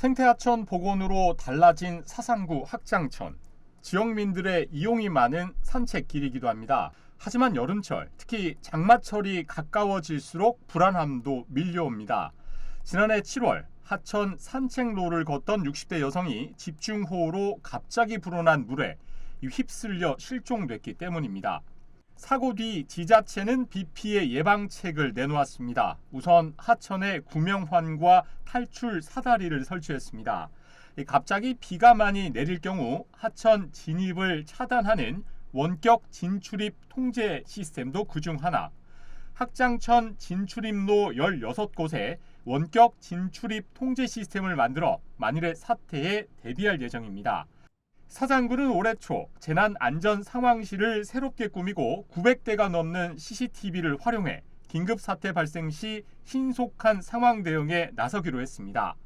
생태하천 복원으로 달라진 사상구 학장천. 지역민들의 이용이 많은 산책길이기도 합니다. 하지만 여름철, 특히 장마철이 가까워질수록 불안함도 밀려옵니다. 지난해 7월 하천 산책로를 걷던 60대 여성이 집중호우로 갑자기 불어난 물에 휩쓸려 실종됐기 때문입니다. 사고 뒤 지자체는 비 피해 예방책을 내놓았습니다. 우선 하천에 구명환과 탈출 사다리를 설치했습니다. 갑자기 비가 많이 내릴 경우 하천 진입을 차단하는 원격 진출입 통제 시스템도 그중 하나. 학장천 진출입로 16곳에 원격 진출입 통제 시스템을 만들어 만일의 사태에 대비할 예정입니다. 사장군은 올해 초 재난 안전 상황실을 새롭게 꾸미고 900대가 넘는 CCTV를 활용해 긴급 사태 발생 시 신속한 상황 대응에 나서기로 했습니다.